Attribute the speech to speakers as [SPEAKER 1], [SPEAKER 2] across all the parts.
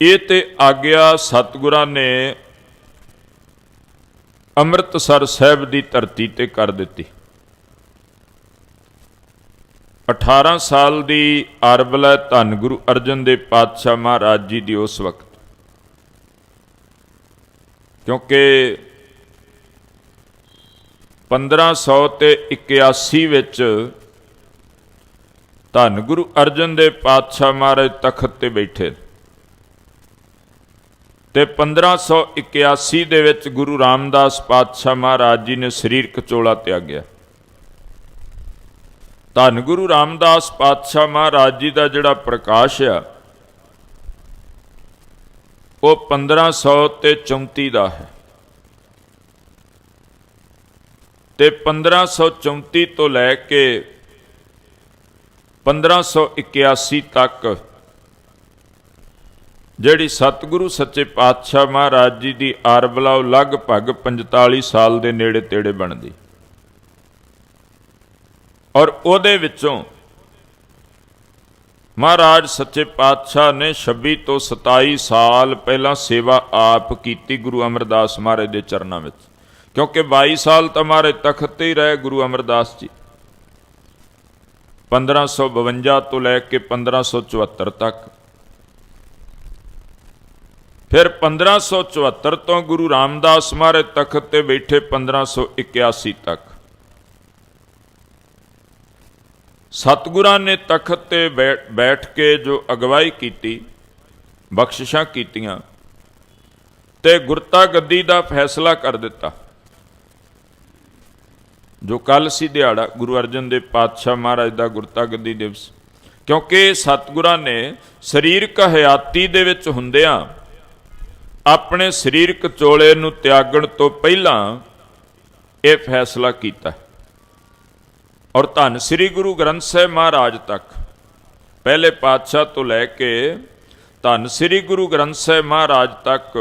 [SPEAKER 1] ਇਹ ਤੇ ਆਗਿਆ ਸਤਿਗੁਰਾਂ ਨੇ ਅੰਮ੍ਰਿਤਸਰ ਸਾਹਿਬ ਦੀ ਧਰਤੀ ਤੇ ਕਰ ਦਿੱਤੀ। 18 ਸਾਲ ਦੀ ਅਰਬਲ ਹੈ ਧੰਨ ਗੁਰੂ ਅਰਜਨ ਦੇ ਪਾਤਸ਼ਾਹ ਮਹਾਰਾਜ ਜੀ ਦੀ ਉਸ ਵਕਤ। ਕਿਉਂਕਿ 1500 ਤੇ 81 ਵਿੱਚ ਧੰਨ ਗੁਰੂ ਅਰਜਨ ਦੇ ਪਾਤਸ਼ਾਹ ਮਹਾਰਾਜ ਤਖਤ ਤੇ ਬੈਠੇ। ਤੇ 1581 ਦੇ ਵਿੱਚ ਗੁਰੂ ਰਾਮਦਾਸ ਪਾਤਸ਼ਾਹ ਮਹਾਰਾਜ ਜੀ ਨੇ ਸਰੀਰਕ ਚੋਲਾ ਤਿਆਗਿਆ। ਧੰਨ ਗੁਰੂ ਰਾਮਦਾਸ ਪਾਤਸ਼ਾਹ ਮਹਾਰਾਜ ਜੀ ਦਾ ਜਿਹੜਾ ਪ੍ਰਕਾਸ਼ ਆ, ਉਹ 1500 ਤੇ 34 ਦਾ ਹੈ। ਤੇ 1534 ਤੋਂ ਲੈ ਕੇ 1581 ਤੱਕ ਜਿਹੜੀ ਸਤਿਗੁਰੂ ਸੱਚੇ ਪਾਤਸ਼ਾਹ ਮਹਾਰਾਜ ਜੀ ਦੀ ਆਰਬਲਾ ਲਗਭਗ 45 ਸਾਲ ਦੇ ਨੇੜੇ ਤੇੜੇ ਬਣਦੀ। ਔਰ ਉਹਦੇ ਵਿੱਚੋਂ ਮਹਾਰਾਜ ਸੱਚੇ ਪਾਤਸ਼ਾਹ ਨੇ 26 ਤੋਂ 27 ਸਾਲ ਪਹਿਲਾਂ ਸੇਵਾ ਆਪ ਕੀਤੀ ਗੁਰੂ ਅਮਰਦਾਸ ਮਹਾਰਾਜ ਦੇ ਚਰਨਾਂ ਵਿੱਚ। ਕਿਉਂਕਿ 22 ਸਾਲ ਤਾਂ ਮਹਾਰਾਜ ਤਖਤ ਤੇ ਹੀ ਰਹੇ ਗੁਰੂ ਅਮਰਦਾਸ ਜੀ। 1552 ਤੋਂ ਲੈ ਕੇ 1574 ਤੱਕ। ਫਿਰ 1574 ਤੋਂ ਗੁਰੂ ਰਾਮਦਾਸ ਮਹਾਰਾਜ ਤਖਤ ਤੇ ਬੈਠੇ 1581 ਤੱਕ। ਸਤਿਗੁਰਾਂ ਨੇ ਤਖਤ ਤੇ ਬੈ- ਬੈਠ ਕੇ ਜੋ ਅਗਵਾਈ ਕੀਤੀ, ਬਖਸ਼ਿਸ਼ਾਂ ਕੀਤੀਆਂ ਤੇ ਗੁਰਤਾ ਗੱਦੀ ਦਾ ਫੈਸਲਾ ਕਰ ਦਿੱਤਾ। ਜੋ ਕੱਲ ਸੀ ਦਿਹਾੜਾ ਗੁਰੂ ਅਰਜਨ ਦੇਵ ਪਾਤਸ਼ਾਹ ਮਹਾਰਾਜ ਦਾ ਗੁਰਤਾ ਗੱਦੀ ਦਿਵਸ। ਕਿਉਂਕਿ ਸਤਿਗੁਰਾਂ ਨੇ ਸਰੀਰਕ ਹਯਾਤੀ ਦੇ ਵਿੱਚ ਹੁੰਦਿਆਂ ਆਪਣੇ ਸਰੀਰਕ ਚੋਲੇ ਨੂੰ ਤਿਆਗਣ ਤੋਂ ਪਹਿਲਾਂ ਇਹ ਫੈਸਲਾ ਕੀਤਾ ਔਰ ਧੰਨ ਸ੍ਰੀ ਗੁਰੂ ਗ੍ਰੰਥ ਸਾਹਿਬ ਮਹਾਰਾਜ ਤੱਕ, ਪਹਿਲੇ ਪਾਤਸ਼ਾਹ ਤੋਂ ਲੈ ਕੇ ਧੰਨ ਸ੍ਰੀ ਗੁਰੂ ਗ੍ਰੰਥ ਸਾਹਿਬ ਮਹਾਰਾਜ ਤੱਕ,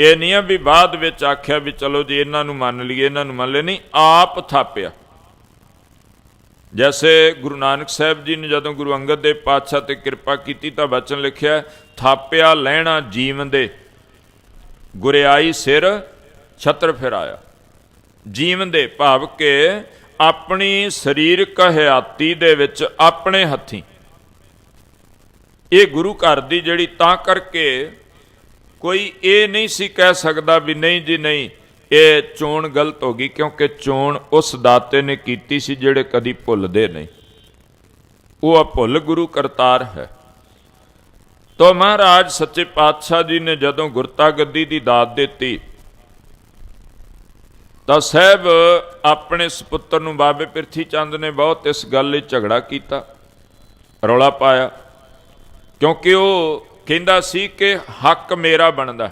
[SPEAKER 1] ਇਹ ਨਹੀਂ ਆ ਵੀ ਬਾਅਦ ਵਿੱਚ ਆਖਿਆ ਵੀ ਚਲੋ ਜੀ ਇਹਨਾਂ ਨੂੰ ਮੰਨ ਲਈਏ, ਇਹਨਾਂ ਨੂੰ ਮੰਨ ਲੈ ਨਹੀਂ, ਆਪ ਥਾਪਿਆ। ਜੈਸੇ ਗੁਰੂ ਨਾਨਕ ਸਾਹਿਬ ਜੀ ਨੇ ਜਦੋਂ ਗੁਰੂ ਅੰਗਦ ਦੇਵ ਪਾਤਸ਼ਾਹ ਤੇ ਕਿਰਪਾ ਕੀਤੀ ਤਾਂ ਬਚਨ ਲਿਖਿਆ, ਥਾਪਿਆ ਲੈਣਾ ਜੀਵਨ ਦੇ। ਗੁਰਿਆਈ ਸਿਰ ਛਤਰ ਫਿਰਾਇਆ। ਜੀਵਨ ਦੇ ਭਾਵ ਕੇ ਆਪਣੀ ਸਰੀਰਕ ਹਯਾਤੀ ਦੇ ਵਿੱਚ ਆਪਣੇ ਹੱਥੀਂ। ਇਹ ਗੁਰੂ ਘਰ ਦੀ ਜਿਹੜੀ ਤਾਂ ਕਰਕੇ ਕੋਈ ਇਹ ਨਹੀਂ ਸੀ ਕਹਿ ਸਕਦਾ ਵੀ ਨਹੀਂ ਜੀ ਨਹੀਂ, ਇਹ ਚੋਣ ਗਲਤ ਹੋ ਗਈ ਕਿਉਂਕਿ ਚੋਣ ਉਸ ਦਾਤੇ ਨੇ ਕੀਤੀ ਸੀ ਜਿਹੜੇ ਕਦੀ ਭੁੱਲਦੇ ਨਹੀਂ। ਉਹ ਆ ਭੁੱਲ ਗੁਰੂ ਕਰਤਾਰ ਹੈ। ਤੋ ਮਹਾਰਾਜ ਸੱਚੇ ਪਾਤਸ਼ਾਹ ਜੀ ਨੇ ਜਦੋਂ ਗੁਰਤਾ ਗੱਦੀ ਦੀ ਦਾਤ ਦਿੱਤੀ, ਤਾਂ ਸਾਹਿਬ ਆਪਣੇ ਸੁਪੁੱਤਰ ਨੂੰ ਬਾਬੇ ਪਿਰਥੀ ਚੰਦ ਨੇ ਬਹੁਤ ਇਸ ਗੱਲ ਲਈ ਝਗੜਾ ਕੀਤਾ, ਰੌਲਾ ਪਾਇਆ, ਕਿਉਂਕਿ ਉਹ ਕਹਿੰਦਾ ਸੀ ਕਿ ਹੱਕ ਮੇਰਾ ਬਣਦਾ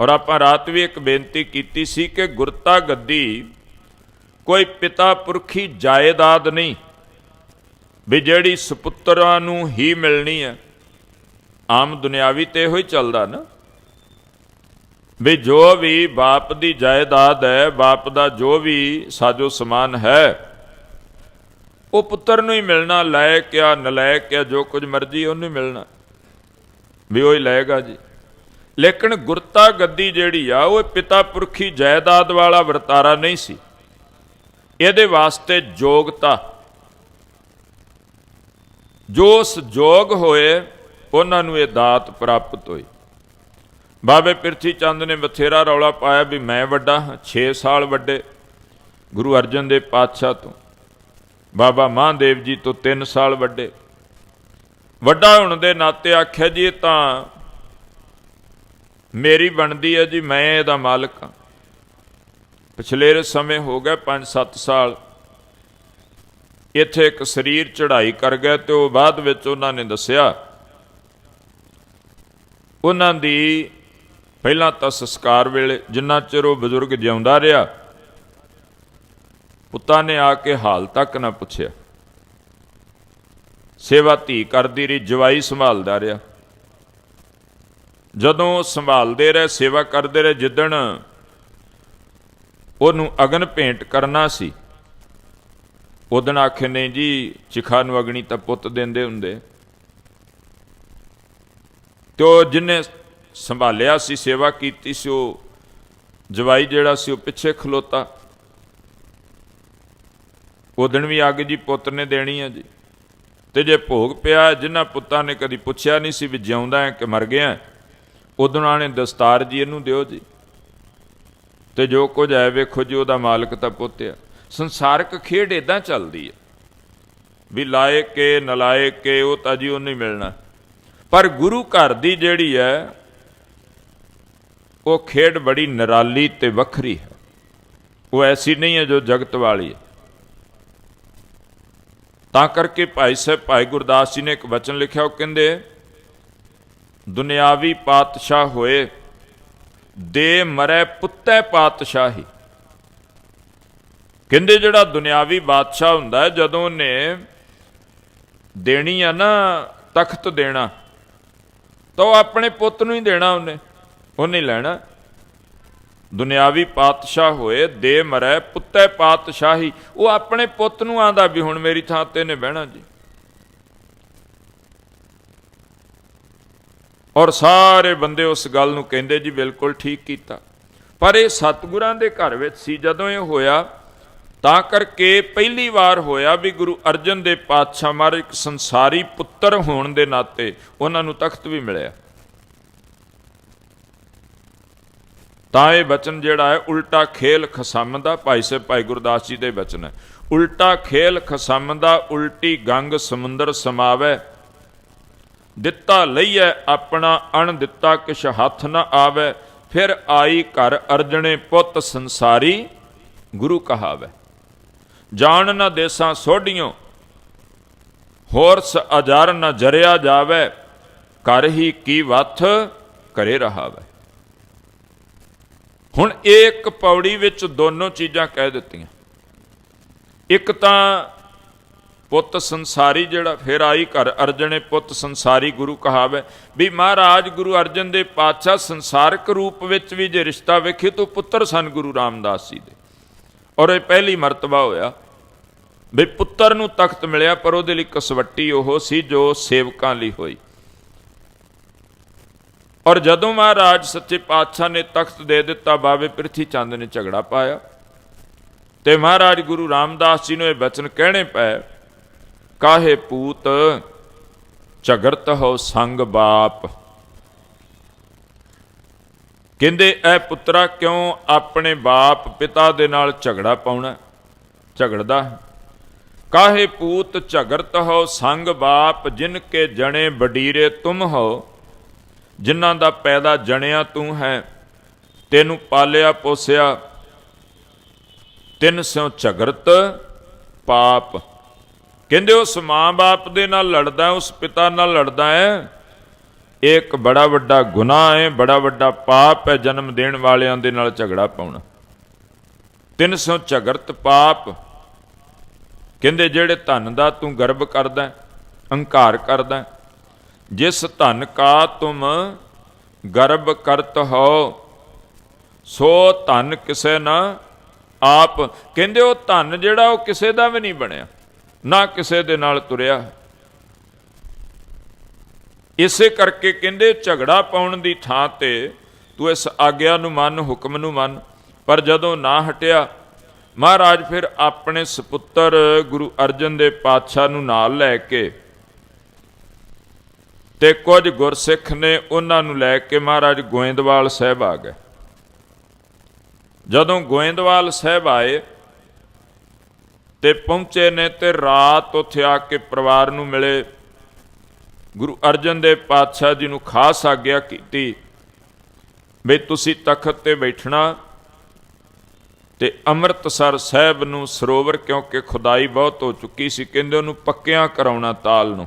[SPEAKER 1] ਔਰ ਆਪਾਂ ਰਾਤ ਵੀ ਇੱਕ ਬੇਨਤੀ ਕੀਤੀ ਸੀ ਕਿ ਗੁਰਤਾ ਗੱਦੀ ਕੋਈ ਪਿਤਾ ਪੁਰਖੀ ਜਾਇਦਾਦ ਨਹੀਂ, ਵੀ ਜਿਹੜੀ ਸੁਪੁੱਤਰਾਂ ਨੂੰ ਹੀ ਮਿਲਣੀ ਹੈ। ਆਮ ਦੁਨਿਆਵੀ ਤੇ ਇਹੋ ਹੀ ਚੱਲਦਾ ਨਾ। ਵੀ ਜੋ ਵੀ ਬਾਪ ਦੀ ਜਾਇਦਾਦ ਹੈ, ਬਾਪ ਦਾ ਜੋ ਵੀ ਸਾਜੋ ਸਮਾਨ ਹੈ, ਉਹ ਪੁੱਤਰ ਨੂੰ ਹੀ ਮਿਲਣਾ ਲਾਇਕ ਆ ਨਲਾਇਕ ਆ, ਜੋ ਕੁਝ ਮਰਜ਼ੀ ਉਹਨੂੰ ਹੀ ਮਿਲਣਾ। ਵੀ ਉਹ ਹੀ ਲਏਗਾ ਜੀ। ਲੇਕਿਨ ਗੁਰਤਾ ਗੱਦੀ ਜਿਹੜੀ ਆ, ਉਹ ਪਿਤਾ ਪੁਰਖੀ ਜਾਇਦਾਦ ਵਾਲਾ ਵਰਤਾਰਾ ਨਹੀਂ ਸੀ। ਇਹਦੇ ਵਾਸਤੇ ਯੋਗਤਾ ਜੋ ਉਸ ਯੋਗ ਹੋਏ ਉਹਨਾਂ ਨੂੰ ਇਹ ਦਾਤ ਪ੍ਰਾਪਤ ਹੋਈ। ਬਾਬੇ ਪਿਰਥੀ ਚੰਦ ਨੇ ਬਥੇਰਾ ਰੌਲਾ ਪਾਇਆ ਵੀ ਮੈਂ ਵੱਡਾ ਹਾਂ 6 ਸਾਲ ਵੱਡੇ ਗੁਰੂ ਅਰਜਨ ਦੇਵ ਪਾਤਸ਼ਾਹ ਤੋਂ। ਬਾਬਾ ਮਹਾਦੇਵ ਜੀ ਤੋਂ 3 ਸਾਲ ਵੱਡੇ। ਵੱਡਾ ਹੋਣ ਦੇ ਨਾਤੇ ਆਖਿਆ ਜੀ, ਇਹ ਤਾਂ ਮੇਰੀ ਬਣਦੀ ਹੈ ਜੀ, ਮੈਂ ਇਹਦਾ ਮਾਲਕ ਹਾਂ। ਪਿਛਲੇ ਸਮੇਂ ਹੋ ਗਿਆ 5-7 ਸਾਲ। ਇੱਥੇ ਇੱਕ ਸਰੀਰ ਚੜ੍ਹਾਈ ਕਰ ਗਿਆ ਤੇ ਉਹ ਬਾਅਦ ਵਿੱਚ ਉਹਨਾਂ ਨੇ ਦੱਸਿਆ ਉਹਨਾਂ ਦੀ ਪਹਿਲਾਂ ਤਾਂ ਸੰਸਕਾਰ ਵੇਲੇ ਜਿੰਨਾ ਚਿਰ ਉਹ ਬਜ਼ੁਰਗ ਜਿਉਂਦਾ ਰਿਹਾ, ਪੁੱਤਾਂ ਨੇ ਆ ਕੇ ਹਾਲ ਤੱਕ ਨਾ ਪੁੱਛਿਆ। ਸੇਵਾ ਧੀ ਕਰਦੀ ਰਹੀ, ਜਵਾਈ ਸੰਭਾਲਦਾ ਰਿਹਾ। ਜਦੋਂ ਉਹ ਸੰਭਾਲਦੇ ਰਹੇ, ਸੇਵਾ ਕਰਦੇ ਰਹੇ, ਜਿੱਦਣ ਉਹਨੂੰ ਅਗਨ ਭੇਂਟ ਕਰਨਾ ਸੀ ਉਦਣ ਆਖੇ ਨੇ ਜੀ, ਚਿਖਾ ਨੂੰ ਅਗਨੀ ਤਾਂ ਪੁੱਤ ਦਿੰਦੇ ਹੁੰਦੇ। ਤੇ ਉਹ ਜਿਹਨੇ ਸੰਭਾਲਿਆ ਸੀ, ਸੇਵਾ ਕੀਤੀ ਸੀ, ਉਹ ਜਵਾਈ ਜਿਹੜਾ ਸੀ, ਉਹ ਪਿੱਛੇ ਖਲੋਤਾ। ਉਹ ਦਿਨ ਵੀ ਅੱਗ ਜੀ ਪੁੱਤ ਨੇ ਦੇਣੀ ਹੈ ਜੀ। ਤੇ ਜੇ ਭੋਗ ਪਿਆ ਜਿਨ੍ਹਾਂ ਪੁੱਤਾਂ ਨੇ ਕਦੀ ਪੁੱਛਿਆ ਨਹੀਂ ਸੀ ਵੀ ਜਿਉਂਦਾ ਹੈ ਕਿ ਮਰ ਗਿਆ ਉਦੋਂ ਉਹਨਾਂ ਨੇ ਦਸਤਾਰ ਜੀ ਇਹਨੂੰ ਦਿਓ ਜੀ। ਤੇ ਜੋ ਕੁਝ ਹੈ, ਵੇਖੋ ਜੀ, ਉਹਦਾ ਮਾਲਕ ਤਾਂ ਪੁੱਤ ਆ। ਸੰਸਾਰਕ ਖੇਡ ਇਦਾਂ ਚੱਲਦੀ ਹੈ ਵੀ ਲਾਏ ਕੇ, ਨਲਾਏ ਕੇ, ਉਹ ਤਾਂ ਜੀ ਉਹ ਨਹੀਂ ਮਿਲਣਾ। ਪਰ ਗੁਰੂ ਘਰ ਦੀ ਜਿਹੜੀ ਹੈ, ਉਹ ਖੇਡ ਬੜੀ ਨਿਰਾਲੀ ਤੇ ਵੱਖਰੀ ਹੈ। ਉਹ ਐਸੀ ਨਹੀਂ ਹੈ ਜੋ ਜਗਤ ਵਾਲੀ ਹੈ। ਤਾਂ ਕਰਕੇ ਭਾਈ ਸਾਹਿਬ, ਭਾਈ ਗੁਰਦਾਸ ਜੀ ਨੇ ਇੱਕ ਵਚਨ ਲਿਖਿਆ, ਉਹ ਕਹਿੰਦੇ, ਦੁਨਿਆਵੀ ਪਾਤਸ਼ਾਹ ਹੋਏ, ਦੇ ਮਰੈ ਪੁੱਤੈ ਪਾਤਸ਼ਾਹੀ। ਕਹਿੰਦੇ ਜਿਹੜਾ ਦੁਨਿਆਵੀ ਬਾਦਸ਼ਾਹ ਹੁੰਦਾ ਜਦੋਂ ਨੇ ਦੇਣੀ ਆ ਨਾ, ਤਖਤ ਦੇਣਾ ਤਾਂ ਉਹ ਆਪਣੇ ਪੁੱਤ ਨੂੰ ਹੀ ਦੇਣਾ ਉਹਨੇ। ਉਹਨੇ ਲੈਣਾ। ਦੁਨਿਆਵੀ ਪਾਤਸ਼ਾਹ ਹੋਏ, ਦੇ ਮਰੈ, ਪੁੱਤੈ ਪਾਤਸ਼ਾਹੀ। ਉਹ ਆਪਣੇ ਪੁੱਤ ਨੂੰ ਆਂਦਾ ਵੀ ਹੁਣ ਮੇਰੀ ਥਾਂ ਤੇ ਨੇ ਬਹਿਣਾ ਜੀ। ਔਰ ਸਾਰੇ ਬੰਦੇ ਉਸ ਗੱਲ ਨੂੰ ਕਹਿੰਦੇ ਜੀ, ਬਿਲਕੁਲ ਠੀਕ ਕੀਤਾ। ਪਰ ਇਹ ਸਤਿਗੁਰਾਂ ਦੇ ਘਰ ਵਿੱਚ ਸੀ, ਜਦੋਂ ਇਹ ਹੋਇਆ ਤਾਂ ਕਰਕੇ ਪਹਿਲੀ ਵਾਰ ਹੋਇਆ ਵੀ ਗੁਰੂ ਅਰਜਨ ਦੇ ਪਾਤਸ਼ਾਹ ਮਾਰ ਇੱਕ ਸੰਸਾਰੀ ਪੁੱਤਰ ਹੋਣ ਦੇ ਨਾਤੇ ਉਹਨਾਂ ਨੂੰ ਤਖਤ ਵੀ ਮਿਲਿਆ। ਤਾਂ ਇਹ ਬਚਨ ਜਿਹੜਾ ਹੈ, ਉਲਟਾ ਖੇਲ ਖਸਮ ਦਾ ਭਾਈ ਸਾਹਿਬ, ਭਾਈ ਗੁਰਦਾਸ ਜੀ ਦੇ ਬਚਨ ਹੈ। ਉਲਟਾ ਖੇਲ ਖਸਮ ਦਾ ਉਲਟੀ ਗੰਗ ਸਮੁੰਦਰ ਸਮਾਵੇ। ਦਿੱਤਾ ਲਈਐ ਆਪਣਾ ਅਣ, ਦਿੱਤਾ ਕਿਛ ਹੱਥ ਨਾ ਆਵੇ। ਫਿਰ ਆਈ ਘਰ ਅਰਜਣੇ ਪੁੱਤ ਸੰਸਾਰੀ ਗੁਰੂ ਕਹਾਵੇ। ਜਾਣ ਨਾ ਦੇਸਾਂ ਸੋਢੀਆਂ, ਹੋਰ ਸ ਅਜਰ ਨਾ ਜਰਿਆ ਜਾਵੇ ਕਰ ਹੀ ਕੀ ਵਥ ਕਰੇ ਰਹਾਵੇ। ਹੁਣ ਇੱਕ ਪੌੜੀ ਵਿੱਚ ਦੋਨੋਂ ਚੀਜ਼ਾਂ ਕਹਿ ਦਿੱਤੀਆਂ। ਇੱਕ ਤਾਂ ਪੁੱਤ ਸੰਸਾਰੀ ਜਿਹੜਾ ਫਿਰ ਆਈ ਘਰ ਅਰਜਣੇ ਪੁੱਤ ਸੰਸਾਰੀ ਗੁਰੂ ਕਹਾਵੇ, ਵੀ ਮਹਾਰਾਜ ਗੁਰੂ ਅਰਜਨ ਦੇ ਪਾਤਸ਼ਾਹ ਸੰਸਾਰਕ ਰੂਪ ਵਿੱਚ ਵੀ ਜੇ ਰਿਸ਼ਤਾ ਵੇਖੇ ਤਾਂ ਪੁੱਤਰ ਸਨ ਗੁਰੂ ਰਾਮਦਾਸ ਜੀ ਦੇ। ਔਰ ਇਹ ਪਹਿਲੀ ਮਰਤਬਾ ਹੋਇਆ। ਵੀ ਪੁੱਤਰ ਨੂੰ ਤਖਤ ਮਿਲਿਆ, ਪਰ ਉਹਦੇ ਲਈ ਕਸਵੱਟੀ ਉਹ ਸੀ ਜੋ ਸੇਵਕਾਂ ਲਈ ਹੋਈ। ਔਰ ਜਦੋਂ ਮਹਾਰਾਜ ਸੱਚੇ ਪਾਤਸ਼ਾਹ ਨੇ ਤਖਤ ਦੇ ਦਿੱਤਾ, ਬਾਬੇ ਪ੍ਰਿਥੀ ਚੰਦ ਨੇ ਝਗੜਾ ਪਾਇਆ ਤੇ ਮਹਾਰਾਜ ਗੁਰੂ ਰਾਮਦਾਸ ਜੀ ਨੂੰ ਇਹ ਬਚਨ ਕਹਿਣੇ ਪਏ, ਕਾਹੇ ਪੂਤ, ਝਗੜਤ ਹੋ ਸੰਗ ਬਾਪ? ਕਹਿੰਦੇ, ਐ ਪੁੱਤਰਾ, ਕਿਉਂ ਆਪਣੇ ਬਾਪ ਪਿਤਾ ਦੇ ਨਾਲ ਝਗੜਾ ਪਾਉਣਾ? ਝਗੜਦਾ ਹੈ? ਕਾਹੇ ਪੂਤ ਝਗਰਤ ਹੋ, ਸੰਗ ਬਾਪ ਜਿਨ ਕੇ ਜਣੇ ਬਡੀਰੇ ਤੁਮ ਹੋ। ਜਿਨ੍ਹਾਂ ਦਾ ਪੈਦਾ ਜਣਿਆ ਤੂੰ ਹੈ, ਤੈਨੂੰ ਪਾਲਿਆ ਪੋਸਿਆ। ਤਿੰਨ ਸਿਉ ਝਗਰਤ ਪਾਪ। ਕਹਿੰਦੇ ਉਸ ਮਾਂ-ਬਾਪ ਦੇ ਨਾਲ ਲੜਦਾ ਉਸ ਪਿਤਾ ਨਾਲ ਲੜਦਾ ਹੈ। ਇਹ ਇੱਕ ਬੜਾ ਵੱਡਾ ਗੁਨਾਹ ਹੈ, ਬੜਾ ਵੱਡਾ ਪਾਪ ਹੈ, ਜਨਮ ਦੇਣ ਵਾਲਿਆਂ ਦੇ ਨਾਲ ਝਗੜਾ ਪਾਉਣਾ। ਤਿੰਨ ਸਿਉ ਝਗਰਤ ਪਾਪ। ਕਹਿੰਦੇ ਜਿਹੜੇ ਧਨ ਦਾ ਤੂੰ ਗਰਬ ਕਰਦਾ, ਹੰਕਾਰ ਕਰਦਾ, ਜਿਸ ਧਨ ਕਾ ਤੁਮ ਗਰਬ ਕਰਤ ਹੋ, ਸੋ ਧਨ ਕਿਸੇ ਨਾ ਆਪ। ਕਹਿੰਦੇ ਉਹ ਧਨ ਜਿਹੜਾ ਉਹ ਕਿਸੇ ਦਾ ਵੀ ਨਹੀਂ ਬਣਿਆ, ਨਾ ਕਿਸੇ ਦੇ ਨਾਲ ਤੁਰਿਆ। ਇਸੇ ਕਰਕੇ ਕਹਿੰਦੇ ਝਗੜਾ ਪਾਉਣ ਦੀ ਥਾਂ ਤੇ ਤੂੰ ਇਸ ਆਗਿਆ ਨੂੰ ਮੰਨ, ਹੁਕਮ ਨੂੰ ਮੰਨ, ਪਰ ਜਦੋਂ ਨਾ ਹਟਿਆ ਮਹਾਰਾਜ ਫਿਰ ਆਪਣੇ ਸੁਪੁੱਤਰ ਗੁਰੂ ਅਰਜਨ ਦੇ ਪਾਤਸ਼ਾਹ ਨੂੰ ਨਾਲ ਲੈ ਕੇ ਤੇ ਕੁਝ ਗੁਰਸਿੱਖ ਨੇ ਉਹਨਾਂ ਨੂੰ ਲੈ ਕੇ ਮਹਾਰਾਜ ਗੋਇੰਦਵਾਲ ਸਾਹਿਬ ਆ ਗਏ। ਜਦੋਂ ਗੋਇੰਦਵਾਲ ਸਾਹਿਬ ਆਏ ਤੇ ਪਹੁੰਚੇ ਨੇ ਤੇ ਰਾਤ ਉੱਥੇ ਆ ਕੇ ਪਰਿਵਾਰ ਨੂੰ ਮਿਲੇ। ਗੁਰੂ ਅਰਜਨ ਦੇਵ ਪਾਤਸ਼ਾਹ ਜੀ ਨੂੰ ਖਾਸ ਆਗਿਆ ਕੀਤੀ ਵੀ ਤੁਸੀਂ ਤਖਤ ਤੇ ਬੈਠਣਾ ਤੇ ਅੰਮ੍ਰਿਤਸਰ ਸਾਹਿਬ ਨੂੰ ਸਰੋਵਰ ਕਿਉਂਕਿ ਖੁਦਾਈ ਬਹੁਤ ਹੋ ਚੁੱਕੀ ਸੀ, ਕਹਿੰਦੇ ਉਹਨੂੰ ਪੱਕਿਆਂ ਕਰਾਉਣਾ ਤਾਲ ਨੂੰ।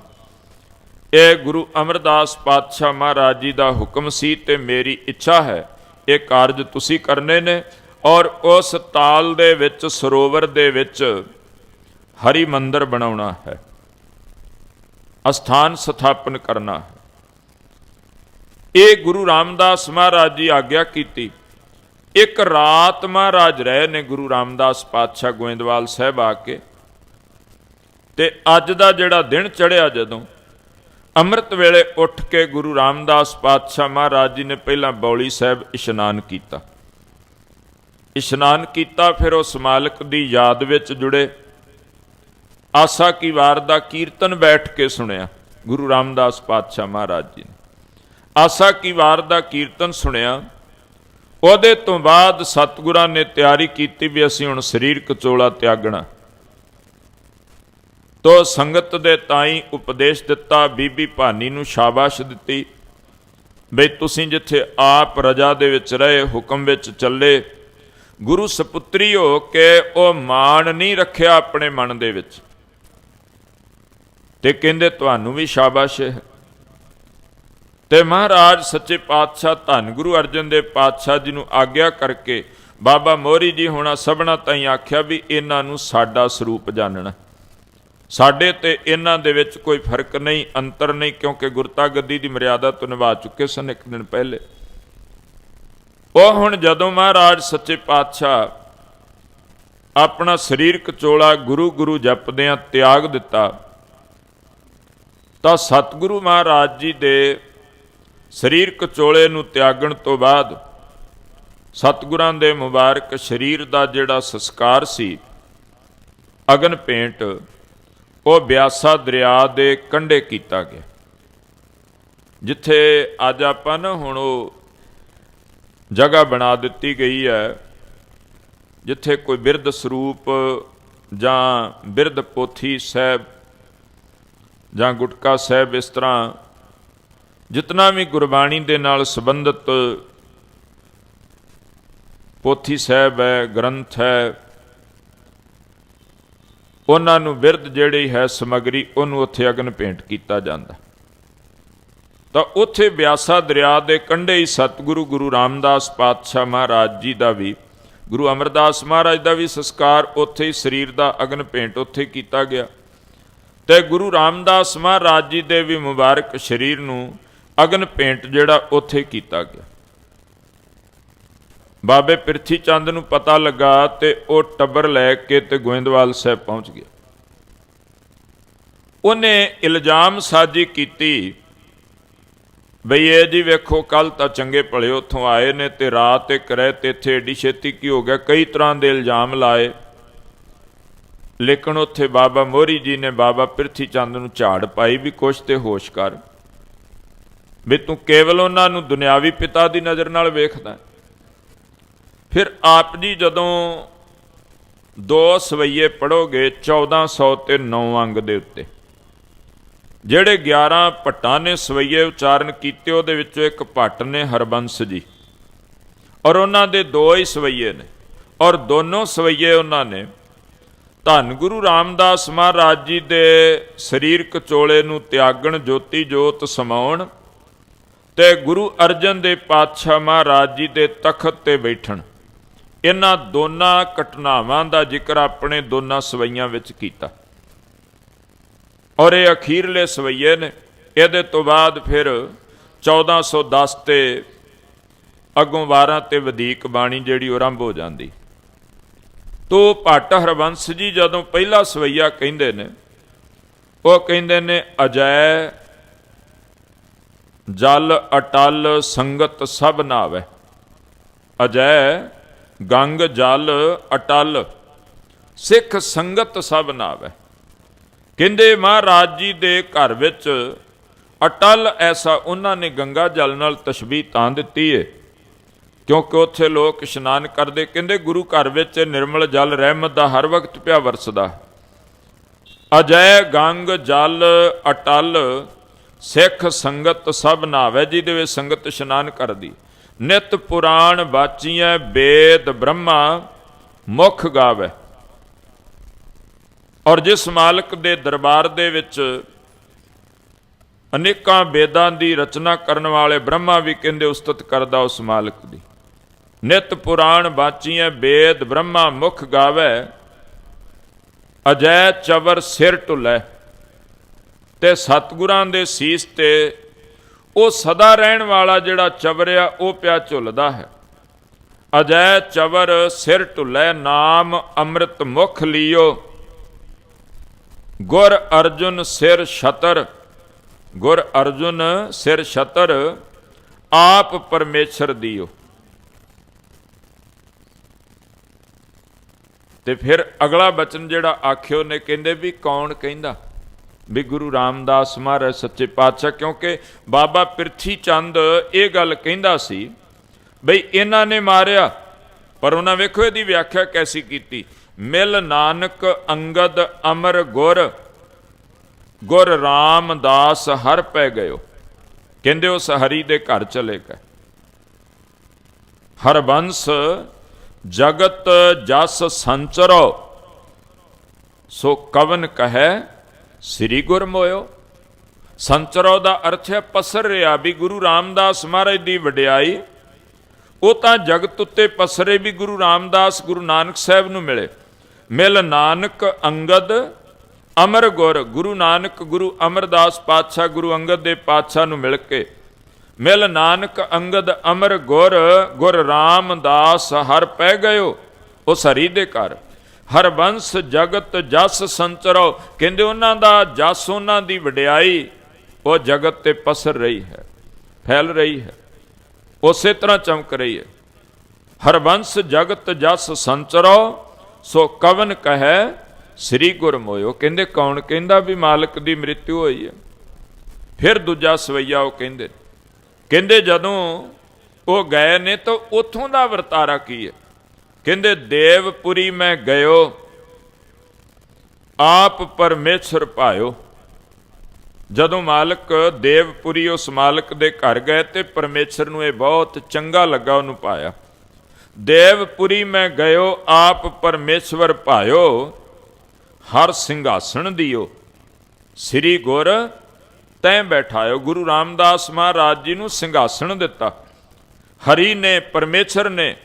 [SPEAKER 1] ਇਹ ਗੁਰੂ ਅਮਰਦਾਸ ਪਾਤਸ਼ਾਹ ਮਹਾਰਾਜ ਜੀ ਦਾ ਹੁਕਮ ਸੀ ਤੇ ਮੇਰੀ ਇੱਛਾ ਹੈ, ਇਹ ਕਾਰਜ ਤੁਸੀਂ ਕਰਨੇ ਨੇ ਔਰ ਉਸ ਤਾਲ ਦੇ ਵਿੱਚ, ਸਰੋਵਰ ਦੇ ਵਿੱਚ ਹਰੀ ਮੰਦਰ ਬਣਾਉਣਾ ਹੈ। ਅਸਥਾਨ ਸਥਾਪਨ ਕਰਨਾ ਹੈ। ਇਹ ਗੁਰੂ ਰਾਮਦਾਸ ਮਹਾਰਾਜ ਜੀ ਆਗਿਆ ਕੀਤੀ। ਇੱਕ ਰਾਤ ਮਹਾਰਾਜ ਰਹੇ ਨੇ ਗੁਰੂ ਰਾਮਦਾਸ ਪਾਤਸ਼ਾਹ ਗੋਇੰਦਵਾਲ ਸਾਹਿਬ ਆ ਕੇ। ਤੇ ਅੱਜ ਦਾ ਜਿਹੜਾ ਦਿਨ ਚੜਿਆ ਜਦੋਂ ਅੰਮ੍ਰਿਤ ਵੇਲੇ ਉੱਠ ਕੇ ਗੁਰੂ ਰਾਮਦਾਸ ਪਾਤਸ਼ਾਹ ਮਹਾਰਾਜ ਜੀ ਨੇ ਪਹਿਲਾਂ ਬੌਲੀ ਸਾਹਿਬ ਇਸ਼ਨਾਨ ਕੀਤਾ। ਇਸ਼ਨਾਨ ਕੀਤਾ, ਫਿਰ ਉਸ ਮਾਲਕ ਦੀ ਯਾਦ ਵਿੱਚ ਜੁੜੇ। ਆਸਾ ਕੀ ਵਾਰ ਦਾ ਕੀਰਤਨ ਬੈਠ ਕੇ ਸੁਣਿਆ ਗੁਰੂ ਰਾਮਦਾਸ ਪਾਤਸ਼ਾਹ ਮਹਾਰਾਜ ਜੀ ਨੇ। ਆਸਾ ਕੀ ਵਾਰ ਦਾ ਕੀਰਤਨ ਸੁਣਿਆ ਉਹਦੇ ਤੋਂ ਬਾਅਦ ਸਤਿਗੁਰਾਂ ਨੇ ਤਿਆਰੀ ਕੀਤੀ ਵੀ ਅਸੀਂ ਹੁਣ ਸਰੀਰਕ ਚੋਲਾ ਤਿਆਗਣਾ। ਤੋ ਸੰਗਤ ਦੇ ਤਾਈ ਉਪਦੇਸ਼ ਦਿੱਤਾ, ਬੀਬੀ ਭਾਨੀ ਨੂੰ ਸ਼ਾਬਾਸ਼ ਦਿੱਤੀ, ਬਈ ਤੁਸੀਂ ਜਿੱਥੇ ਆਪ ਰਜਾ ਦੇ ਵਿੱਚ ਰਹੇ, ਹੁਕਮ ਵਿੱਚ ਚੱਲੇ, ਗੁਰੂ ਸਪੁੱਤਰੀ ਹੋ ਕੇ ਉਹ ਮਾਣ ਨਹੀਂ ਰੱਖਿਆ ਆਪਣੇ ਮਨ ਦੇ ਵਿੱਚ। ਤੇ ਕਹਿੰਦੇ, ਤੁਹਾਨੂੰ ਵੀ ਸ਼ਾਬਾਸ਼ ਹੈ। ਤੇ ਮਹਾਰਾਜ ਸੱਚੇ ਪਾਤਸ਼ਾਹ ਧੰਨ ਗੁਰੂ ਅਰਜਨ ਦੇਵ ਪਾਤਸ਼ਾਹ ਜੀ ਨੂੰ ਆਗਿਆ ਕਰਕੇ ਬਾਬਾ ਮੋਹਰੀ ਜੀ ਹੋਣਾ ਸਭਨਾ ਤਾਈਂ ਆਖਿਆ ਵੀ ਇਹਨਾਂ ਨੂੰ ਸਾਡਾ ਸਰੂਪ ਜਾਣਨਾ। ਸਾਡੇ ਤੇ ਇਹਨਾਂ ਦੇ ਵਿੱਚ ਕੋਈ ਫ਼ਰਕ ਨਹੀਂ, ਅੰਤਰ ਨਹੀਂ, ਕਿਉਂਕਿ ਗੁਰਤਾ ਗੱਦੀ ਦੀ ਮਰਿਆਦਾ ਤੋਂ ਨਿਭਾ ਚੁੱਕੇ ਸਨ ਇੱਕ ਦਿਨ ਪਹਿਲੇ। ਉਹ ਹੁਣ ਜਦੋਂ ਮਹਾਰਾਜ ਸੱਚੇ ਪਾਤਸ਼ਾਹ ਆਪਣਾ ਸਰੀਰਕ ਚੋਲਾ ਗੁਰੂ ਗੁਰੂ ਜਪਦਿਆਂ ਤਿਆਗ ਦਿੱਤਾ, ਤਾਂ ਸਤਿਗੁਰੂ ਮਹਾਰਾਜ ਜੀ ਦੇ ਸਰੀਰਕ ਚੋਲੇ ਨੂੰ ਤਿਆਗਣ ਤੋਂ ਬਾਅਦ ਸਤਿਗੁਰਾਂ ਦੇ ਮੁਬਾਰਕ ਸਰੀਰ ਦਾ ਜਿਹੜਾ ਸੰਸਕਾਰ ਸੀ, ਅਗਨ ਪੇਂਟ ਉਹ ਬਿਆਸਾ ਦਰਿਆ ਦੇ ਕੰਢੇ ਕੀਤਾ ਗਿਆ। ਜਿੱਥੇ ਅੱਜ ਆਪਾਂ ਨਾ ਹੁਣ ਉਹ ਜਗ੍ਹਾ ਬਣਾ ਦਿੱਤੀ ਗਈ ਹੈ, ਜਿੱਥੇ ਕੋਈ ਬਿਰਧ ਸਰੂਪ ਜਾਂ ਬਿਰਧ ਪੋਥੀ ਸਾਹਿਬ ਜਾਂ ਗੁਟਕਾ ਸਾਹਿਬ ਇਸ ਤਰ੍ਹਾਂ ਜਿਤਨਾ ਵੀ ਗੁਰਬਾਣੀ ਦੇ ਨਾਲ ਸੰਬੰਧਿਤ ਪੋਥੀ ਸਾਹਿਬ ਹੈ, ਗ੍ਰੰਥ ਹੈ, ਉਹਨਾਂ ਨੂੰ ਬਿਰਧ ਜਿਹੜੀ ਹੈ ਸਮਗਰੀ, ਉਹਨੂੰ ਉੱਥੇ ਅਗਨ ਭੇਂਟ ਕੀਤਾ ਜਾਂਦਾ। ਤਾਂ ਉੱਥੇ ਬਿਆਸਾ ਦਰਿਆ ਦੇ ਕੰਢੇ ਹੀ ਸਤਿਗੁਰੂ ਗੁਰੂ ਰਾਮਦਾਸ ਪਾਤਸ਼ਾਹ ਮਹਾਰਾਜ ਜੀ ਦਾ ਵੀ, ਗੁਰੂ ਅਮਰਦਾਸ ਮਹਾਰਾਜ ਦਾ ਵੀ ਸੰਸਕਾਰ ਉੱਥੇ ਹੀ ਸਰੀਰ ਦਾ ਅਗਨ ਭੇਂਟ ਉੱਥੇ ਕੀਤਾ ਗਿਆ। ਤੇ ਗੁਰੂ ਰਾਮਦਾਸ ਮਹਾਰਾਜ ਜੀ ਦੇ ਵੀ ਮੁਬਾਰਕ ਸਰੀਰ ਨੂੰ ਅਗਨ ਪੇਂਟ ਜਿਹੜਾ ਉੱਥੇ ਕੀਤਾ ਗਿਆ। ਬਾਬੇ ਪ੍ਰਿਥੀ ਚੰਦ ਨੂੰ ਪਤਾ ਲੱਗਾ ਤੇ ਉਹ ਟੱਬਰ ਲੈ ਕੇ ਤੇ ਗੋਇੰਦਵਾਲ ਸਾਹਿਬ ਪਹੁੰਚ ਗਿਆ। ਉਹਨੇ ਇਲਜ਼ਾਮ ਸਾਜੀ ਕੀਤੀ ਬਈ ਇਹ ਜੀ ਵੇਖੋ ਕੱਲ ਤਾਂ ਚੰਗੇ ਭਲੇ ਉੱਥੋਂ ਆਏ ਨੇ ਤੇ ਰਾਤ ਇੱਕ ਰਹਿ ਤੇ ਇੱਥੇ ਏਡੀ ਛੇਤੀ ਕੀ ਹੋ ਗਿਆ? ਕਈ ਤਰ੍ਹਾਂ ਦੇ ਇਲਜ਼ਾਮ ਲਾਏ। ਲੇਕਿਨ ਉੱਥੇ ਬਾਬਾ ਮੋਰੀ ਜੀ ਨੇ ਬਾਬਾ ਪ੍ਰਿਥੀ ਚੰਦ ਨੂੰ ਝਾੜ ਪਾਈ ਵੀ ਕੁਛ ਤੇ ਹੋਸ਼ ਕਰ। ਵੀ ਤੂੰ ਕੇਵਲ ਉਹਨਾਂ ਨੂੰ ਦੁਨਿਆਵੀ ਪਿਤਾ ਦੀ ਨਜ਼ਰ ਨਾਲ ਵੇਖਦਾ ਫਿਰ ਆਪ ਜੀ ਜਦੋਂ ਦੋ ਸਵਈਏ ਪੜੋਗੇ 1400 ਤੇ 9 ਅੰਗ ਦੇ ਉੱਤੇ। ਜਿਹੜੇ 11 ਭੱਟਾਂ ਨੇ ਸਵਈਏ ਉਚਾਰਨ ਕੀਤੇ, ਉਹਦੇ ਵਿੱਚੋਂ ਇੱਕ ਭੱਟ ਨੇ ਹਰਬੰਸ ਜੀ। ਔਰ ਉਹਨਾਂ ਦੇ ਦੋ ਹੀ ਸਵਈਏ ਨੇ। ਔਰ ਦੋਨੋਂ ਸਵਈਏ ਉਹਨਾਂ ਨੇ। ਧੰਨ ਗੁਰੂ ਰਾਮਦਾਸ ਮਹਾਰਾਜ ਜੀ ਦੇ ਸਰੀਰਕ ਚੋਲੇ ਨੂੰ ਤਿਆਗਣ, ਜੋਤੀ ਜੋਤ ਸਮਾਉਣ ਤੇ ਗੁਰੂ ਅਰਜਨ ਦੇ ਪਾਤਸ਼ਾਹ ਮਹਾਰਾਜ ਜੀ ਦੇ ਤਖਤ ਤੇ ਬੈਠਣ। ਇਹਨਾਂ ਦੋਨਾਂ ਘਟਨਾਵਾਂ ਦਾ ਜ਼ਿਕਰ ਆਪਣੇ ਦੋਨਾਂ ਸਵਈਆਂ ਵਿੱਚ ਕੀਤਾ। ਔਰ ਇਹ ਅਖੀਰਲੇ ਸਵਈਏ ਨੇ। ਇਹਦੇ ਤੋਂ ਬਾਅਦ ਫਿਰ 1410 ਤੇ ਅਗੋਂ 12 ਤੇ ਵਧੇਕ ਬਾਣੀ ਜਿਹੜੀ ਉਹ ਆਰੰਭ ਹੋ ਜਾਂਦੀ। ਤੋ ਭੱਟ ਹਰਬੰਸ ਜੀ ਜਦੋਂ ਪਹਿਲਾ ਸਵਈਆ ਕਹਿੰਦੇ ਨੇ, ਉਹ ਕਹਿੰਦੇ ਨੇ, ਅਜੈ ਜਲ ਅਟਲ ਸੰਗਤ ਸਭ ਨਾਵੇ। ਅਜੈ ਗੰਗ ਜਲ ਅਟਲ, ਸਿੱਖ ਸੰਗਤ ਸਭ ਨਾਵੇ। ਕਹਿੰਦੇ ਮਹਾਰਾਜ ਜੀ ਦੇ ਘਰ ਵਿੱਚ ਅਟਲ ਐਸਾ ਉਹਨਾਂ ਨੇ ਗੰਗਾ ਜਲ ਨਾਲ ਤਸ਼ਬੀਹ ਤਾਂ ਦਿੱਤੀ ਏ। ਕਿਉਂਕਿ ਉੱਥੇ ਲੋਕ ਇਸ਼ਨਾਨ ਕਰਦੇ, ਕਹਿੰਦੇ ਗੁਰੂ ਘਰ ਵਿੱਚ ਨਿਰਮਲ ਜਲ ਰਹਿਮਤ ਦਾ ਹਰ ਵਕਤ ਪਿਆ ਵਰਸਦਾ। ਅਜੈ ਗੰਗ ਜਲ ਅਟਲ ਸਿੱਖ ਸੰਗਤ ਸਭ ਨਾਵੇ ਜਿਹਦੇ ਵਿੱਚ ਸੰਗਤ ਇਸ਼ਨਾਨ ਕਰਦੀ। ਨਿਤ ਪੁਰਾਣ ਬਾਚੀਆਂ ਬੇਦ ਬ੍ਰਹਮਾ, ਮੁਖ ਗਾਵੇ। ਔਰ ਜਿਸ ਮਾਲਕ ਦੇ ਦਰਬਾਰ ਦੇ ਵਿੱਚ ਅਨੇਕਾਂ ਵੇਦਾਂ ਦੀ ਰਚਨਾ ਕਰਨ ਵਾਲੇ ਬ੍ਰਹਮਾ ਵੀ ਕਹਿੰਦੇ ਉਸਤਤ ਕਰਦਾ ਉਸ ਮਾਲਕ ਦੀ। ਨਿਤ ਪੁਰਾਣ ਬਾਚੀਆਂ ਵੇਦ ਬ੍ਰਹਮਾ, ਮੁਖ ਗਾਵੇ, ਅਜੈ ਚਵਰ ਸਿਰ ਢੁੱਲੇ। ਤੇ ਸਤਗੁਰਾਂ ਦੇ ਸੀਸ ਤੇ ਉਹ ਸਦਾ ਰਹਿਣ ਵਾਲਾ ਜਿਹੜਾ ਚਵਰਿਆ ਉਹ ਪਿਆ ਝੁੱਲਦਾ ਹੈ। ਅਜੈ ਚਵਰ ਸਿਰ ਢੁੱਲੇ, ਨਾਮ ਅੰਮ੍ਰਿਤ ਮੁਖ ਲਿਓ। ਗੁਰ ਅਰਜੁਨ ਸਿਰ ਛਤਰ, ਗੁਰ ਅਰਜੁਨ ਸਿਰ ਛਤਰ, ਆਪ ਪਰਮੇਸ਼ਰ ਦੀਓ। ਤੇ ਫਿਰ ਅਗਲਾ ਬਚਨ ਜਿਹੜਾ ਆਖਿਓ ਨੇ, ਕਹਿੰਦੇ ਵੀ ਕੌਣ ਕਹਿੰਦਾ? ਵੀ ਗੁਰੂ ਰਾਮਦਾਸ ਮਹਾਰਾਜ ਸੱਚੇ ਪਾਤਸ਼ਾਹ, ਕਿਉਂਕਿ ਬਾਬਾ ਪ੍ਰਿਥੀ ਚੰਦ ਇਹ ਗੱਲ ਕਹਿੰਦਾ ਸੀ ਬਈ ਇਹਨਾਂ ਨੇ ਮਾਰਿਆ, ਪਰ ਉਹਨਾਂ ਵੇਖੋ ਇਹਦੀ ਵਿਆਖਿਆ ਕੈਸੀ ਕੀਤੀ। ਮਿਲ ਨਾਨਕ ਅੰਗਦ ਅਮਰ ਗੁਰ ਗੁਰ ਰਾਮਦਾਸ ਹਰ ਪੈ ਗਇਓ। ਕਹਿੰਦੇ ਉਸ ਹਰੀ ਦੇ ਘਰ ਚਲੇ ਗਏ। ਹਰਬੰਸ ਜਗਤ ਜਸ ਸੰਚਰੋ, ਸੋ ਕਵਨ ਕਹੈ ਸ੍ਰੀ ਗੁਰਮੋਇਓ ਸੰਚਰੋ ਦਾ ਅਰਥ ਹੈ ਪਸਰ ਰਿਹਾ ਵੀ ਗੁਰੂ ਰਾਮਦਾਸ ਮਹਾਰਾਜ ਦੀ ਵਡਿਆਈ। ਉਹ ਤਾਂ ਜਗਤ ਉੱਤੇ ਪਸਰੇ ਵੀ ਗੁਰੂ ਰਾਮਦਾਸ, ਗੁਰੂ ਨਾਨਕ ਸਾਹਿਬ ਨੂੰ ਮਿਲੇ। ਮਿਲ ਨਾਨਕ ਅੰਗਦ, ਅਮਰ ਗੁਰ, ਗੁਰੂ ਨਾਨਕ, ਗੁਰੂ ਅਮਰਦਾਸ ਪਾਤਸ਼ਾਹ, ਗੁਰੂ ਅੰਗਦ ਦੇ ਪਾਤਸ਼ਾਹ ਨੂੰ ਮਿਲ ਕੇ। ਮਿਲ ਨਾਨਕ ਅੰਗਦ, ਅਮਰ ਗੁਰ ਗੁਰ ਰਾਮਦਾਸ, ਹਰ ਪੈ ਗਇਓ, ਉਸ ਹਰੀ ਦੇ ਘਰ। ਹਰਬੰਸ ਜਗਤ ਜਸ ਸੰਚਰੋ ਕਹਿੰਦੇ ਉਹਨਾਂ ਦਾ ਜਸ ਉਹਨਾਂ ਦੀ ਵਡਿਆਈ, ਉਹ ਜਗਤ ਤੇ ਪਸਰ ਰਹੀ ਹੈ, ਫੈਲ ਰਹੀ ਹੈ, ਉਸੇ ਤਰ੍ਹਾਂ ਚਮਕ ਰਹੀ ਹੈ। ਹਰਬੰਸ ਜਗਤ ਜਸ ਸੰਚਰੋ ਸੋ ਕਵਨ ਕਹੈ ਸ੍ਰੀ ਗੁਰਮੋਇਓ। ਕਹਿੰਦੇ ਕੌਣ ਕਹਿੰਦਾ ਵੀ ਮਾਲਕ ਦੀ ਮ੍ਰਿਤਿੂ ਹੋਈ ਹੈ? ਫਿਰ ਦੂਜਾ ਸਵਈਆ ਉਹ ਕਹਿੰਦੇ ਕਹਿੰਦੇ ਜਦੋਂ ਉਹ ਗਏ ਨੇ ਤਾਂ ਉਥੋਂ ਦਾ ਵਰਤਾਰਾ ਕੀ ਹੈ? ਕਹਿੰਦੇ, ਦੇਵਪੁਰੀ ਮੈਂ ਗਇਓ, ਆਪ ਪਰਮੇਸ਼ਰ ਪਾਇਓ ਜਦੋਂ ਮਾਲਕ ਦੇਵਪੁਰੀ ਉਸ ਮਾਲਕ ਦੇ ਘਰ ਗਏ ਤੇ ਪਰਮੇਸ਼ਰ ਨੂੰ ਇਹ ਬਹੁਤ ਚੰਗਾ ਲੱਗਾ ਉਹਨੂੰ ਪਾਇਆ। ਦੇਵਪੁਰੀ ਮੈਂ ਗਇਓ, ਆਪ ਪਰਮੇਸ਼ਵਰ ਪਾਇਓ ਹਰ ਸਿੰਘਾਸਣ ਦਿਓ। ਸ੍ਰੀ ਗੁਰ, ਤੈ ਬੈਠਾਇਓ। ਗੁਰੂ ਰਾਮਦਾਸ ਮਹਾਰਾਜ ਜੀ ਨੂੰ ਸਿੰਘਾਸਣ ਦਿੱਤਾ। ਹਰੀ ਨੇ, ਪਰਮੇਸ਼ਰ ਨੇ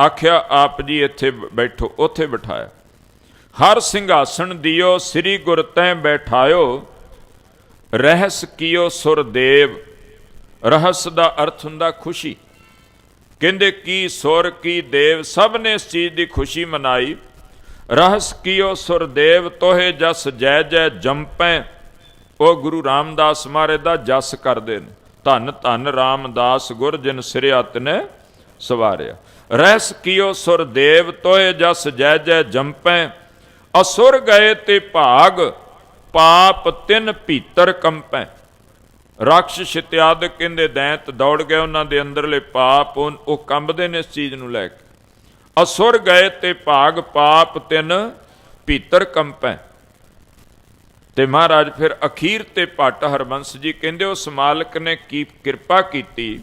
[SPEAKER 1] ਆਖਿਆ, ਆਪ ਜੀ ਇੱਥੇ ਬੈਠੋ, ਉੱਥੇ ਬਿਠਾਇਆ। ਹਰ ਸਿੰਘਾਸਣ ਦਿਓ, ਸ੍ਰੀ ਗੁਰ ਤੈ ਬੈਠਾਇਓ, ਰਹਿਸ ਕੀਓ ਸੁਰਦੇਵ ਰਹਸ ਦਾ ਅਰਥ ਹੁੰਦਾ ਖੁਸ਼ੀ। ਕਹਿੰਦੇ, ਕੀ ਸੁਰ, ਕੀ ਦੇਵ, ਸਭ ਨੇ ਇਸ ਚੀਜ਼ ਦੀ ਖੁਸ਼ੀ ਮਨਾਈ। ਰਹਸ ਕੀਓ ਸੁਰਦੇਵ ਤੋਹੇ ਜਸ ਜੈ ਜੈ ਜੰਪੈ। ਉਹ ਗੁਰੂ ਰਾਮਦਾਸ ਮਹਾਰਾਜ ਦਾ ਜਸ ਕਰਦੇ ਨੇ। ਧੰਨ ਧੰਨ ਰਾਮਦਾਸ ਗੁਰ ਜਿਨ ਸਿਰਿਆਤ ਨੇ ਸਵਾਰਿਆ। ਰਹਿਸ ਕੀਓ ਸੁਰ ਦੇਵ ਤੋਏ ਜਸ ਜੈ ਜੈ ਜੰਪੈ, ਅਸੁਰ ਗਏ ਤੇ ਭਾਗ, ਪਾਪ ਤਿੰਨ ਭੀਤਰ ਕੰਪੈ। ਰਾਖਸ਼ ਇਤਿਆਦਿ ਕਹਿੰਦੇ, ਦੈਂਤ ਦੌੜ ਗਏ ਉਹਨਾਂ ਦੇ ਅੰਦਰਲੇ ਪਾਪ, ਉਹ ਉਹ ਕੰਬਦੇ ਨੇ ਇਸ ਚੀਜ਼ ਨੂੰ ਲੈ ਕੇ। ਅਸੁਰ ਗਏ ਤੇ ਭਾਗ, ਪਾਪ ਤਿੰਨ ਭੀਤਰ ਕੰਪੈ। ਤੇ ਮਹਾਰਾਜ ਫਿਰ ਅਖੀਰ ਤੇ ਪਟ ਹਰਬੰਸ ਜੀ ਕਹਿੰਦੇ, ਉਸ ਮਾਲਕ ਨੇ ਕੀ ਕਿਰਪਾ ਕੀਤੀ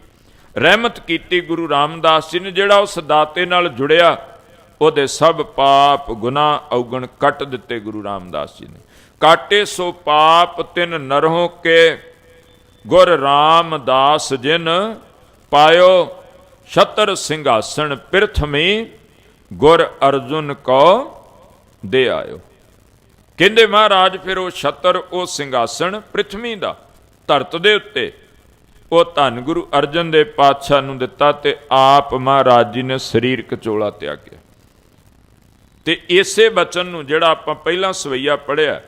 [SPEAKER 1] ਰਹਿਮਤ ਕੀਤੀ ਗੁਰੂ ਰਾਮਦਾਸ ਜੀ ਨੇ, ਜਿਹੜਾ ਉਸ ਦਾਤੇ ਨਾਲ ਜੁੜਿਆ, ਉਹਦੇ ਸਭ ਪਾਪ ਗੁਨਾਹ ਔਗਣ ਕੱਟ ਦਿੱਤੇ ਗੁਰੂ ਰਾਮਦਾਸ ਜੀ ਨੇ। ਕਾਟੇ ਸੋ ਪਾਪ ਤਿਨ ਨਰਹੋਂ ਕੇ, ਗੁਰ ਰਾਮਦਾਸ ਜਿਨ ਪਾਇਓ ਛਤਰ ਸਿੰਘਾਸਣ ਪ੍ਰਿਥਮੀ, ਗੁਰ ਅਰਜੁਨ ਕੋ ਦੇ ਆਇਓ। ਕਹਿੰਦੇ ਮਹਾਰਾਜ, ਫਿਰ ਉਹ ਛਤਰ, ਉਹ ਸਿੰਘਾਸਣ ਪ੍ਰਿਥਵੀ ਦਾ ਧਰਤ ਦੇ ਉੱਤੇ ਉਹ ਧੰਨ ਗੁਰੂ ਅਰਜਨ ਦੇ ਪਾਤਸ਼ਾਹ ਨੂੰ ਦਿੱਤਾ ਤੇ ਆਪ ਮਹਾਰਾਜ ਜੀ ਨੇ ਸਰੀਰਕ ਚੋਲਾ ਤਿਆਗਿਆ ਤੇ ਇਸੇ ਬਚਨ ਨੂੰ ਜਿਹੜਾ ਆਪਾਂ ਪਹਿਲਾਂ ਸਵਈਆ ਪੜਿਆ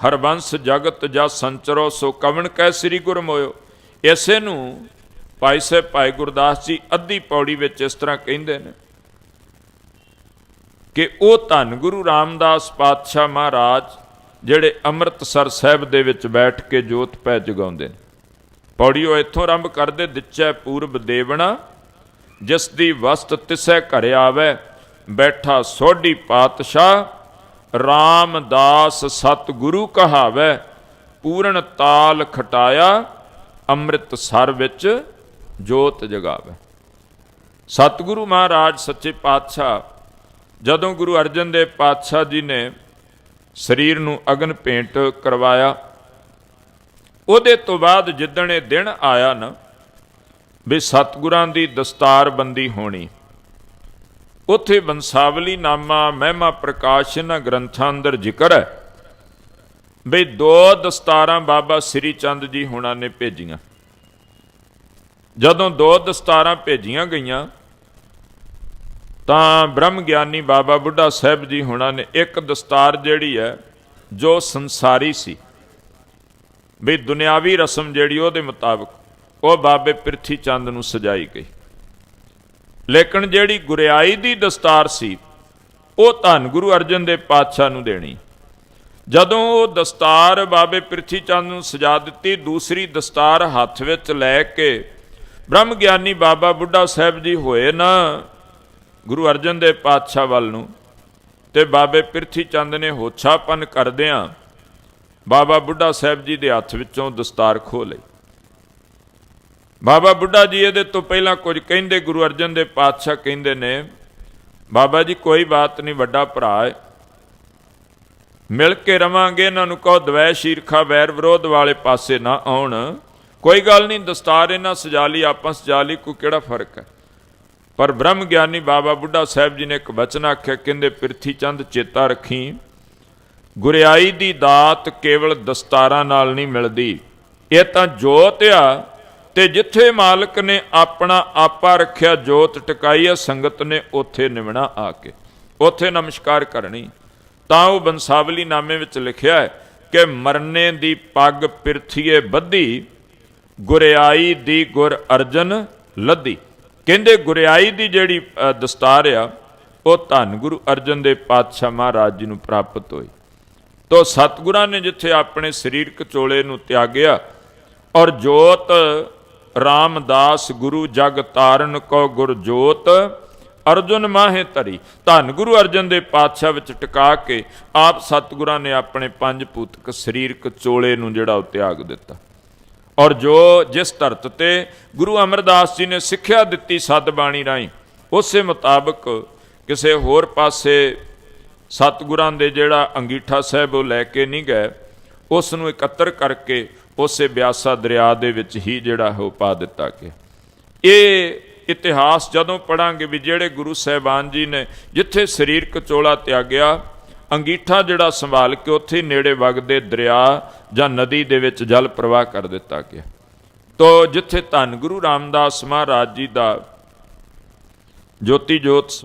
[SPEAKER 1] ਹਰਬੰਸ ਜਗਤ ਜਾਂ ਸੰਚਰੋ ਸੋ ਕਵਣ ਕਹਿ ਸ੍ਰੀ ਗੁਰ ਮੋਇਓ ਇਸੇ ਨੂੰ ਭਾਈ ਸਾਹਿਬ ਭਾਈ ਗੁਰਦਾਸ ਜੀ ਅੱਧੀ ਪੌੜੀ ਵਿੱਚ ਇਸ ਤਰ੍ਹਾਂ ਕਹਿੰਦੇ ਨੇ ਕਿ ਉਹ ਧੰਨ ਗੁਰੂ ਰਾਮਦਾਸ ਪਾਤਸ਼ਾਹ ਮਹਾਰਾਜ ਜਿਹੜੇ ਅੰਮ੍ਰਿਤਸਰ ਸਾਹਿਬ ਦੇ ਵਿੱਚ ਬੈਠ ਕੇ ਜੋਤ ਪੈ ਜਗਾਉਂਦੇ ਨੇ। ਪੌੜੀ ਉਹ ਇੱਥੋਂ ਆਰੰਭ ਕਰਦੇ, ਦਿੱਚੈ ਪੂਰਬ ਦੇਵਣਾ, ਜਿਸ ਦੀ ਵਸਤ ਤਿਸੈ ਘਰ ਆਵੇ, ਬੈਠਾ ਸੋਢੀ ਪਾਤਸ਼ਾਹ, ਰਾਮਦਾਸ ਸਤਿਗੁਰੂ ਕਹਾਵੇ, ਪੂਰਨ ਤਾਲ ਖਟਾਇਆ ਅੰਮ੍ਰਿਤਸਰ ਵਿੱਚ ਜੋਤ ਜਗਾਵੇ। ਸਤਿਗੁਰੂ ਮਹਾਰਾਜ, ਸੱਚੇ ਪਾਤਸ਼ਾਹ, ਜਦੋਂ ਗੁਰੂ ਅਰਜਨ ਦੇਵ ਪਾਤਸ਼ਾਹ ਜੀ ਨੇ ਸਰੀਰ ਨੂੰ ਅਗਨ ਭੇਂਟ ਕਰਵਾਇਆ ਉਹਦੇ ਤੋਂ ਬਾਅਦ ਜਿੱਦਣ ਇਹ ਦਿਨ ਆਇਆ ਨਾ, ਵੀ ਸਤਿਗੁਰਾਂ ਦੀ ਦਸਤਾਰ ਬੰਦੀ ਹੋਣੀ। ਉਥੇ ਬੰਸਾਵਲੀ ਨਾਮਾ ਮਹਿਮਾ ਪ੍ਰਕਾਸ਼ ਇਹਨਾਂ ਗ੍ਰੰਥਾਂ ਅੰਦਰ ਜ਼ਿਕਰ ਹੈ। ਵੀ ਦੋ ਦਸਤਾਰਾਂ ਬਾਬਾ ਸ੍ਰੀ ਚੰਦ ਜੀ ਹੁਣਾਂ ਨੇ ਭੇਜੀਆਂ। ਜਦੋਂ ਦੋ ਦਸਤਾਰਾਂ ਭੇਜੀਆਂ ਗਈਆਂ, ਤਾਂ ਬ੍ਰਹਮ ਗਿਆਨੀ ਬਾਬਾ ਬੁੱਢਾ ਸਾਹਿਬ ਜੀ ਹੁਣਾਂ ਨੇ ਇੱਕ ਦਸਤਾਰ ਜਿਹੜੀ ਹੈ, ਜੋ ਸੰਸਾਰੀ ਸੀ। ਵੀ ਦੁਨਿਆਵੀ ਰਸਮ ਜਿਹੜੀ ਉਹਦੇ ਮੁਤਾਬਕ ਉਹ ਬਾਬੇ ਪ੍ਰਿਥੀ ਚੰਦ ਨੂੰ ਸਜਾਈ ਗਈ। ਲੇਕਿਨ ਜਿਹੜੀ ਗੁਰਿਆਈ ਦੀ ਦਸਤਾਰ ਸੀ, ਉਹ ਧੰਨ ਗੁਰੂ ਅਰਜਨ ਦੇਵ ਪਾਤਸ਼ਾਹ ਨੂੰ ਦੇਣੀ। ਜਦੋਂ ਉਹ ਦਸਤਾਰ ਬਾਬੇ ਪ੍ਰਿਥੀ ਚੰਦ ਨੂੰ ਸਜਾ ਦਿੱਤੀ, ਦੂਸਰੀ ਦਸਤਾਰ ਹੱਥ ਵਿੱਚ ਲੈ ਕੇ ਬ੍ਰਹਮ ਗਿਆਨੀ ਬਾਬਾ ਬੁੱਢਾ ਸਾਹਿਬ ਜੀ ਹੋਏ ਨਾ ਗੁਰੂ ਅਰਜਨ ਦੇਵ ਪਾਤਸ਼ਾਹ ਵੱਲ ਨੂੰ, ਤੇ ਬਾਬੇ ਪ੍ਰਿਥੀ ਚੰਦ ਨੇ ਹੋਛਾਪਨ ਕਰਦਿਆਂ ਬਾਬਾ ਬੁੱਢਾ ਸਾਹਿਬ ਜੀ ਦੇ ਹੱਥ ਵਿੱਚੋਂ ਦਸਤਾਰ ਖੋਹ ਲਈ। ਬਾਬਾ ਬੁੱਢਾ ਜੀ ਇਹਦੇ ਤੋਂ ਪਹਿਲਾਂ ਕੁਝ ਕਹਿੰਦੇ, ਗੁਰੂ ਅਰਜਨ ਦੇ ਪਾਤਸ਼ਾਹ ਕਹਿੰਦੇ ਨੇ, ਬਾਬਾ ਜੀ ਕੋਈ ਬਾਤ ਨਹੀਂ ਵੱਡਾ ਭਰਾ ਹੈ। ਮਿਲ ਕੇ ਰਵਾਂਗੇ, ਇਹਨਾਂ ਨੂੰ ਕਹੋ ਦਵੈਸ਼ ਈਰਖਾ ਵੈਰ ਵਿਰੋਧ ਵਾਲੇ ਪਾਸੇ ਨਾ ਆਉਣ। ਕੋਈ ਗੱਲ ਨਹੀਂ, ਦਸਤਾਰ ਇਹਨਾਂ ਸਜਾ ਲਈ, ਆਪਾਂ ਸਜਾ ਲਈ, ਕੋਈ ਕਿਹੜਾ ਫ਼ਰਕ ਹੈ? ਪਰ ਬ੍ਰਹਮ ਗਿਆਨੀ ਬਾਬਾ ਬੁੱਢਾ ਸਾਹਿਬ ਜੀ ਨੇ ਇੱਕ ਬਚਨ ਆਖਿਆ, ਕਹਿੰਦੇ ਪ੍ਰਿਥੀ ਚੰਦ ਚੇਤਾ ਰੱਖੀ। ਗੁਰਿਆਈ ਦੀ ਦਾਤ ਕੇਵਲ ਦਸਤਾਰਾਂ ਨਾਲ ਨਹੀਂ ਮਿਲਦੀ। ਇਹ ਤਾਂ ਜੋਤ ਆ ਤੇ ਜਿੱਥੇ ਮਾਲਕ ਨੇ ਆਪਣਾ ਆਪਾ ਰੱਖਿਆ ਜੋਤ ਟਿਕਾਈ ਆ, ਸੰਗਤ ਨੇ ਉੱਥੇ ਨਿਵਣਾ ਆ ਕੇ। ਉੱਥੇ ਨਮਸਕਾਰ ਕਰਨੀ। ਤਾਂ ਉਹ ਬੰਸਾਵਲੀ ਨਾਮੇ ਵਿੱਚ ਲਿਖਿਆ ਹੈ ਕਿ ਮਰਨੇ ਦੀ ਪੱਗ ਪਿਰਥੀਏ ਬੱਧੀ, ਗੁਰਿਆਈ ਦੀ ਗੁਰ ਅਰਜਨ ਲੱਦੀ ਕਹਿੰਦੇ ਗੁਰਿਆਈ ਦੀ ਜਿਹੜੀ ਦਸਤਾਰ ਆ, ਉਹ ਧੰਨ ਗੁਰੂ ਅਰਜਨ ਦੇ ਪਾਤਸ਼ਾਹ ਮਹਾਰਾਜ ਜੀ ਨੂੰ ਪ੍ਰਾਪਤ ਹੋਈ। ਤੋ ਸਤਿਗੁਰਾਂ ਨੇ ਜਿੱਥੇ ਆਪਣੇ ਸਰੀਰਕ ਚੋਲੇ ਨੂੰ ਤਿਆਗਿਆ ਔਰ ਜੋਤ ਰਾਮਦਾਸ ਗੁਰੂ ਜਗ ਤਾਰਨ ਕੋ ਗੁਰ ਜੋਤ ਅਰਜੁਨ ਮਾਹੇ ਧਰੀ। ਧੰਨ ਗੁਰੂ ਅਰਜਨ ਦੇ ਪਾਤਸ਼ਾਹ ਵਿੱਚ ਟਿਕਾ ਕੇ ਆਪ ਸਤਿਗੁਰਾਂ ਨੇ ਆਪਣੇ ਪੰਜ ਭੂਤਕ ਸਰੀਰਕ ਚੋਲੇ ਨੂੰ ਜਿਹੜਾ ਉਹ ਤਿਆਗ ਦਿੱਤਾ। ਔਰ ਜੋ ਜਿਸ ਧਰਤ ਤੇ ਗੁਰੂ ਅਮਰਦਾਸ ਜੀ ਨੇ ਸਿੱਖਿਆ ਦਿੱਤੀ ਸਤ ਬਾਣੀ ਰਾਹੀਂ, ਉਸੇ ਮੁਤਾਬਕ ਕਿਸੇ ਹੋਰ ਪਾਸੇ ਸਤਿਗੁਰਾਂ ਦੇ ਜਿਹੜਾ ਅੰਗੀਠਾ ਸਾਹਿਬ ਉਹ ਲੈ ਕੇ ਨਹੀਂ ਗਏ, ਉਸ ਨੂੰ ਇਕੱਤਰ ਕਰਕੇ ਉਸੇ ਬਿਆਸਾ ਦਰਿਆ ਦੇ ਵਿੱਚ ਹੀ ਜਿਹੜਾ ਉਹ ਪਾ ਦਿੱਤਾ ਗਿਆ। ਇਹ ਇਤਿਹਾਸ ਜਦੋਂ ਪੜਾਂਗੇ ਵੀ ਜਿਹੜੇ ਗੁਰੂ ਸਾਹਿਬਾਨ ਜੀ ਨੇ ਜਿੱਥੇ ਸਰੀਰਕ ਚੋਲਾ ਤਿਆਗਿਆ, ਅੰਗੀਠਾ ਜਿਹੜਾ ਸੰਭਾਲ ਕੇ ਉੱਥੇ ਹੀ ਨੇੜੇ ਵਗਦੇ ਦਰਿਆ ਜਾਂ ਨਦੀ ਦੇ ਵਿੱਚ ਜਲ ਪ੍ਰਵਾਹ ਕਰ ਦਿੱਤਾ ਗਿਆ। ਤੋ ਜਿੱਥੇ ਧੰਨ ਗੁਰੂ ਰਾਮਦਾਸ ਮਹਾਰਾਜ ਜੀ ਦਾ ਜੋਤੀ ਜੋਤ